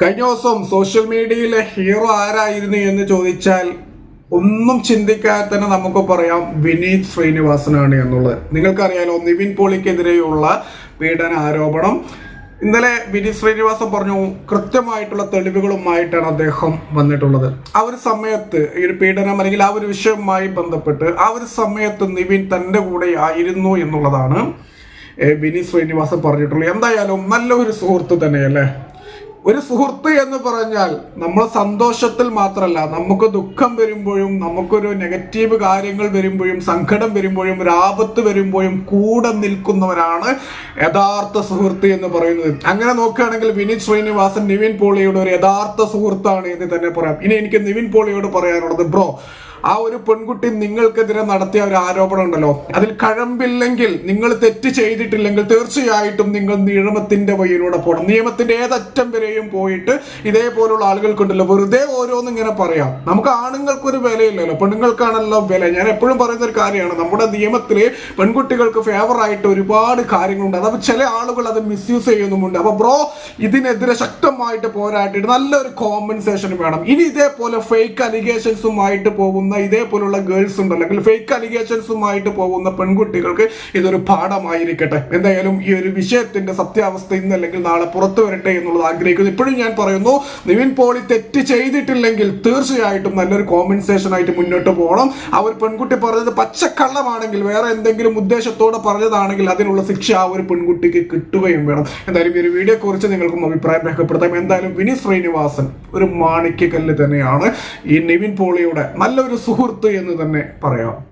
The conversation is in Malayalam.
കഴിഞ്ഞ ദിവസം സോഷ്യൽ മീഡിയയിലെ ഹീറോ ആരായിരുന്നു എന്ന് ചോദിച്ചാൽ ഒന്നും ചിന്തിക്കാതെ തന്നെ നമുക്ക് പറയാം വിനീത് ശ്രീനിവാസനാണ് എന്നുള്ളത്. നിങ്ങൾക്കറിയാലോ നിവിൻ പോളിക്കെതിരെയുള്ള പീഡന ആരോപണം. ഇന്നലെ വിനീത് ശ്രീനിവാസൻ പറഞ്ഞു കൃത്യമായിട്ടുള്ള തെളിവുകളുമായിട്ടാണ് അദ്ദേഹം വന്നിട്ടുള്ളത്. ആ ഒരു സമയത്ത് ഈ ഒരു പീഡനം അല്ലെങ്കിൽ ആ ഒരു വിഷയവുമായി ബന്ധപ്പെട്ട് ആ ഒരു സമയത്ത് നിവിൻ തന്റെ കൂടെ ആയിരുന്നു എന്നുള്ളതാണ് വിനീത് ശ്രീനിവാസൻ പറഞ്ഞിട്ടുള്ളത്. എന്തായാലും നല്ലൊരു സുഹൃത്ത് തന്നെയല്ലേ? ഒരു സുഹൃത്ത് എന്ന് പറഞ്ഞാൽ നമ്മൾ സന്തോഷത്തിൽ മാത്രമല്ല നമുക്ക് ദുഃഖം വരുമ്പോഴും നമുക്കൊരു നെഗറ്റീവ് കാര്യങ്ങൾ വരുമ്പോഴും സങ്കടം വരുമ്പോഴും ഒരു ആപത്ത് വരുമ്പോഴും കൂടെ നിൽക്കുന്നവരാണ് യഥാർത്ഥ സുഹൃത്ത് എന്ന് പറയുന്നത്. അങ്ങനെ നോക്കുകയാണെങ്കിൽ വിനീത് ശ്രീനിവാസൻ നിവിൻ പോളിയുടെ ഒരു യഥാർത്ഥ സുഹൃത്താണ് എന്ന് തന്നെ പറയാം. ഇനി എനിക്ക് നിവിൻ പോളിയോട് പറയാനുള്ളത് ബ്രോ ആ ഒരു പെൺകുട്ടി നിങ്ങൾക്കെതിരെ നടത്തിയ ഒരു ആരോപണം ഉണ്ടല്ലോ. അതിൽ കഴമ്പില്ലെങ്കിൽ നിങ്ങൾ തെറ്റ് ചെയ്തിട്ടില്ലെങ്കിൽ തീർച്ചയായിട്ടും നിങ്ങൾ നിയമത്തിന്റെ വഴിയിലൂടെ പോകണം നിയമത്തിന്റെ ഏതറ്റം വരെയും പോയിട്ട് ഇതേപോലുള്ള ആളുകൾക്കുണ്ടല്ലോ. വെറുതെ ഓരോന്നും ഇങ്ങനെ പറയാം. നമുക്ക് ആണുങ്ങൾക്കൊരു വിലയില്ലല്ലോ. പെണ്ണുങ്ങൾക്കാണല്ലോ വില. ഞാൻ എപ്പോഴും പറയുന്ന ഒരു കാര്യമാണ്. നമ്മുടെ നിയമത്തിൽ പെൺകുട്ടികൾക്ക് ഫേവർ ആയിട്ട് ഒരുപാട് കാര്യങ്ങളുണ്ട്. അതപ്പോൾ ചില ആളുകൾ അത് മിസ്യൂസ് ചെയ്യുന്നുമുണ്ട്. അപ്പൊ ബ്രോ ഇതിനെതിരെ ശക്തമായിട്ട് പോരാട്ടിട്ട് നല്ലൊരു കോമ്പൻസേഷൻ വേണം. ഇനി ഇതേപോലെ ഫേക്ക് അലിഗേഷൻസുമായിട്ട് പോകുന്ന ഇതേപോലുള്ള ഗേൾസ് ഉണ്ട് അല്ലെങ്കിൽ ഫേക്ക് അലിഗേഷൻസുമായിട്ട് പോകുന്ന പെൺകുട്ടികൾക്ക് ഇതൊരു പാഠമായിരിക്കട്ടെ. എന്തായാലും ഈ ഒരു വിഷയത്തിന്റെ സത്യാവസ്ഥ ഇന്ന് അല്ലെങ്കിൽ നാളെ പുറത്തു വരട്ടെ എന്നുള്ളത് ആഗ്രഹിക്കുന്നു. ഇപ്പോഴും ഞാൻ പറയുന്നു നിവിൻ പോളി തെറ്റ് ചെയ്തിട്ടില്ലെങ്കിൽ തീർച്ചയായിട്ടും നല്ലൊരു കോമ്പൻസേഷൻ ആയിട്ട് മുന്നോട്ട് പോകണം. ആ ഒരു പെൺകുട്ടി പറഞ്ഞത് പച്ചക്കള്ളമാണെങ്കിൽ വേറെ എന്തെങ്കിലും ഉദ്ദേശത്തോടെ പറഞ്ഞതാണെങ്കിൽ അതിനുള്ള ശിക്ഷ ആ ഒരു പെൺകുട്ടിക്ക് കിട്ടുകയും വേണം. എന്തായാലും ഈ ഒരു വീഡിയോ കുറിച്ച് നിങ്ങൾക്കും അഭിപ്രായം രേഖപ്പെടുത്താം എന്തായാലും വിനി ശ്രീനിവാസൻ ഒരു മാണിക്യക്കല്ല് തന്നെയാണ് ഈ നിവിൻ പോളിയുടെ നല്ലൊരു സുഹൃത്ത് എന്ന് തന്നെ പറയാം.